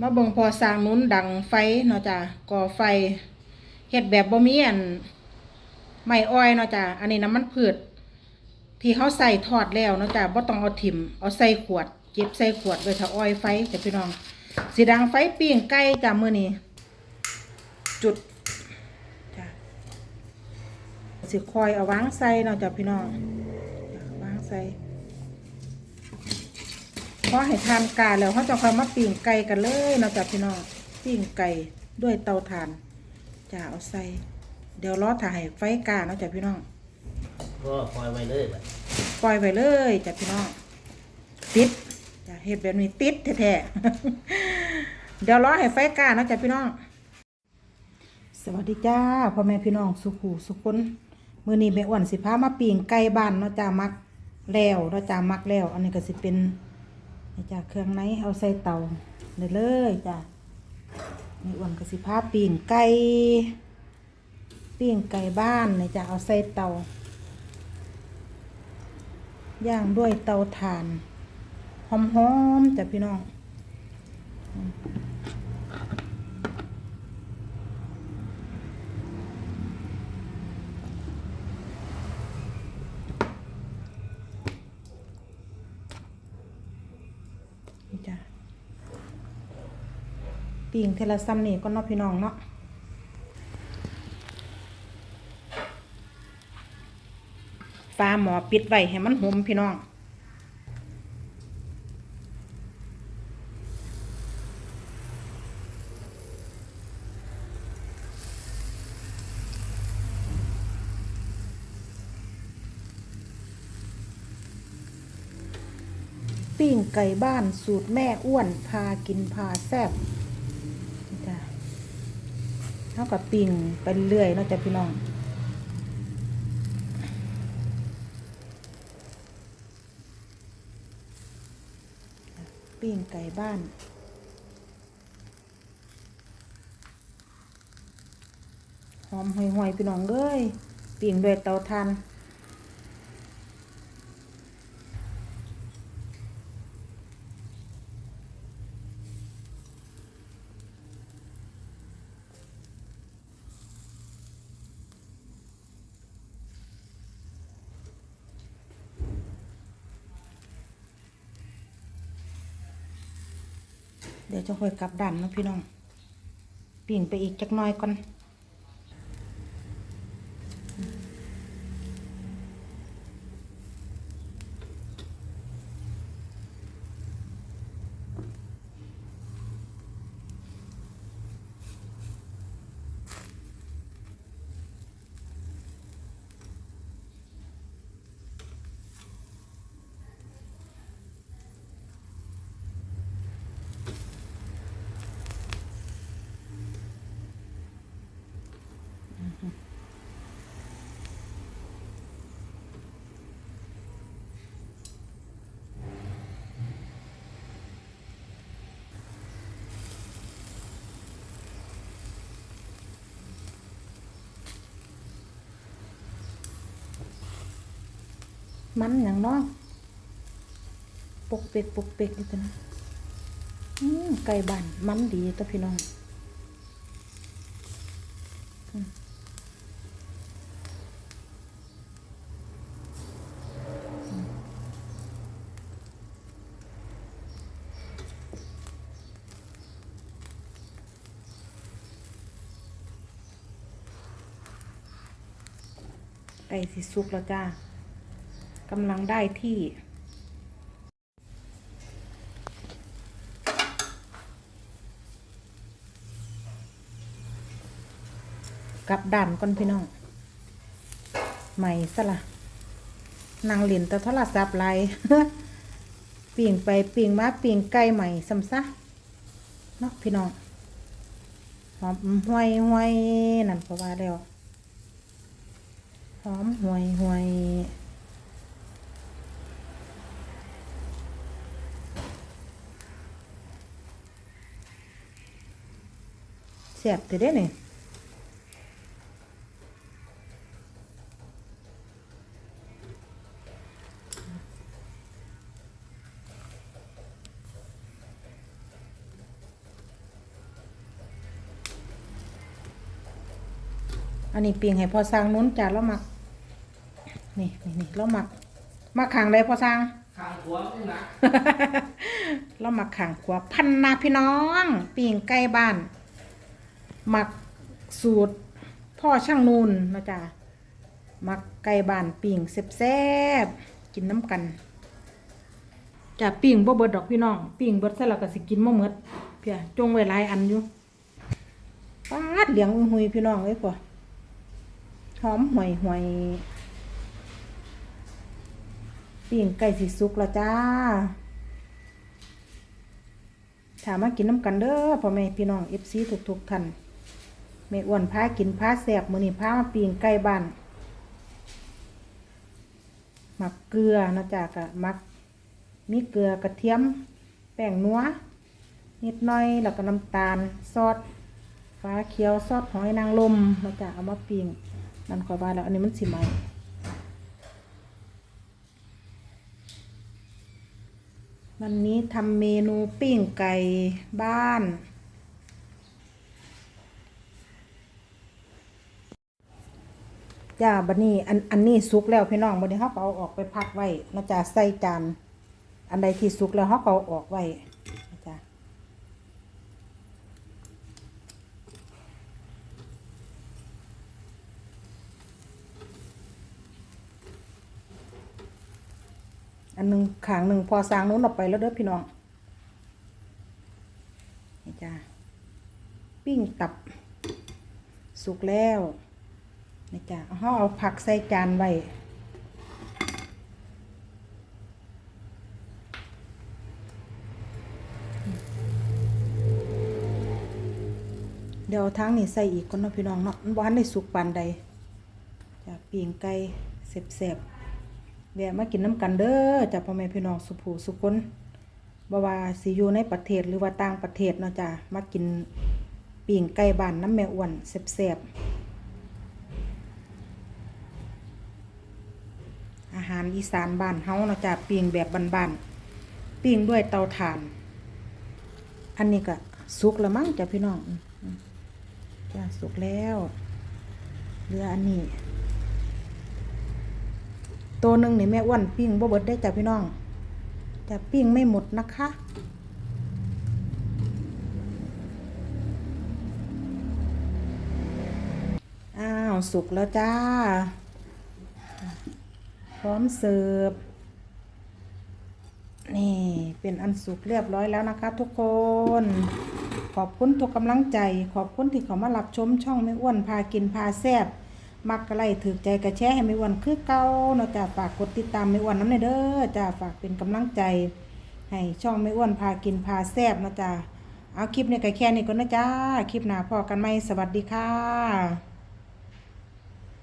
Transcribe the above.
มาเบิ่งพอสร้างนุนดังไฟเนาะจ้ะก่อไฟเฮ็ดแบบบ่มีอันไม้อ้อยเนาะจ้ะอันนี้น้ำมันพืชที่เขาใส่ทอดแล้วเนาะจ้ะบ่ต้องเอาถิ่มเอาใส่ขวดเก็บใส่ขวดไว้ถ้าอ้อยไฟจ้ะพี่น้องสีดังไฟปิ้งไก่จ้ะมื้อนี้จุดจ้ะสิคอยเอาวางใส่เนาะจ้ะพี่น้องวางใส่ อให้ทานกาแล้วเขาจะค่อยมาปิ้งไก่กันเลยเนาะจ้ะพี่น้องปิ้งไก่ด้วยเตาถ่านจ้ะเอาใส่เดี๋ยวรอถ่ายไฟกาเนาะจ้ะพี่น้องก็ปล่อยไว้เลยบัดปล่อยไปเลยจ้ะพี่น้องติดจะเห็ดแบบนี้ติดแท้ๆเดี๋ยวรอให้ไฟกล้าเนาะจ้ะพี่น้องสวัสดีจ้าพ่อแม่พี่น้องสุขูสุขคนมือนี้แม่อ้วนสิพามาปีงไก่บ้านเนาะจ้ามักแล้วเนาะจ้ามักแล้ว อันนี้ก็สิเป็นนี่ จ้าเครื่องในเอาใส่เตาเลยเลยจ้าแม่อ้วนกระสิภาปีงไก่ปีงไก่บ้านนี่จ้าเอาใส่เตาย่างด้วยเตาถ่านหอมๆจ้ะพี่น้องอืมนี่จ้ะ ปิ่งเทละซัมนี่ก็นาะพี่น้องเนาะฟ้าหมอปิดไว้ให้มันหอมพี่น้องปิ้งไก่บ้านสูตรแม่อ้วน พากินพาแซ่บากับปิ่งไปเรื่อยเนาะจ้ะพี่น้อง ปิ่งไก่บ้านหอมห่วยๆพี่น้องเอ้ยปิ่งด้วยเตาถ่าน เดี๋ยวจะค่อยกลับด้านนะพี่น้องปิ่งไปอีกจักน้อยก่อน มันอย่างน้องปกเปกปกเปกอยู่ตัวนะไก่บ้านมันดีตัวพี่น้องไก่สิสุกแล้วจ้า กำลังได้ที่ กับด่านก่อนพี่น้องใหม่ซะละนางเหรียญแต่โทรศัพท์ไรปิ่งไปปิ่งมาปิ่งไก่ใหม่ซ้ำซะเนาะพี่น้องหอมห่วยห่วยนั่นก็ว่าแล้วหอมห่วยห่วย สบแต่ได้เนี่ยอันนี้ปิงให้พอสร้างนู้นจ้าแล้วหมัก นี่นี่นี่แล้วหมักมาขังเลยพอสร้างขังขวบนี่นะแล้วมาขังขวบพันนาพี่น้องปีงใกล้บ้าน หมักสูตรพ่อช่างนูนนะจ๊ะหมักไก่บานปิ่งแซ่บๆกินน้ำกันจะปิ่งบ่เบิดดอกพี่น้องปิ่งเบิดซะแล้วก็สิกินบ่หมดเพียจงไว้หลายอันอยู่ปาดเหลียงอุ้ยหุยพี่น้องเอ้ยพ่อหอมห่วยห่วยปิ่งไก่สิสุกแล้วจ้าถามมากินน้ำกันเด้อพ่อแม่พี่น้องเอฟซีทุกทุกๆท่าน ม่อ้วนพากินพาแสบมือนี้พามาปีงไก่บ้านหมักเกลือนะจ๊ะกะมัก มีเกลือกระเทียม แป้งนัวนิดหน่อยแล้วก็น้ำตาลซอสฟ้าเขียวซอสหอยนางรมนะจ๊ะเอามาปิ้งนั่นขอว่าแล้วอันนี้มันสิไหมวันนี้ทำเมนูปิ้งไก่บ้าน จ้าบัดนี้อันอันนี้สุกแล้วพี่น้องบัดนี้เขาเอาออกไปพักไว้นะจ๊ะใส่จานอันใดที่สุกแล้วเขาก็เอาออกไว้นะจ๊ะอันหนึ่งขางหนึ่งพอสางนู้นออกไปแล้วเด้อพี่น้องนี่จ้าปิ้งตับ สุกแล้ว นี่จ้ะเอาเอาผักใส่จานไว้เดี๋ยวทั้งนี่ใส่อีกก่อนเนาะพี่น้องเนาะมันบ้านได้สุกปานใดจะปีงไก่เสบๆแวะมากินน้ำกันเด้อจ้ะพ่อแม่พี่น้องสุภูสุคนบ่ว่าสิอยู่ในประเทศหรือว่าต่างประเทศเนาะจ้ะมากินปีงไก่บ้านน้ำแม่อ้วนเสบๆอาารอีสานบ้านเฮาเนาะจ้ะปิ้งแบบบ้านๆปิ้งด้วยเตาถ่าน อันนี้ก็สุกแล้วมั้งจ้ะพี่น้องจ้ะสุกแล้วเหลืออันนี้ ตัวหนึ่งนี่แม่อ้วนปิ้งบ่เบิดได้จ้ะพี่น้องจะปิ้งไม่หมดนะคะอ้าวสุกแล้วจ้า ร้อมเสิร์ฟนี่เป็นอันสุกเรียบร้อยแล้วนะคะทุกคน ขอบคุณทุกกำลังใจ ขอบคุณที่เขามารับชมช่องไม่อ้วนพากินพาแซบมักกะไลถือใจกระแชร์ให้ไม่อ้วนคือเก่าเนาะจ้าฝากกดติดตามไม่อ้วนน้ำในเด้อจ้าฝากเป็นกำลังใจ ให้ช่องไม่อ้วนพากินพาแซบนะจ้าเอาคลิปนี้ก็แค่นี้ก่อนนะจ้าคลิปหน้าพอกันไหมสวัสดีค่ะ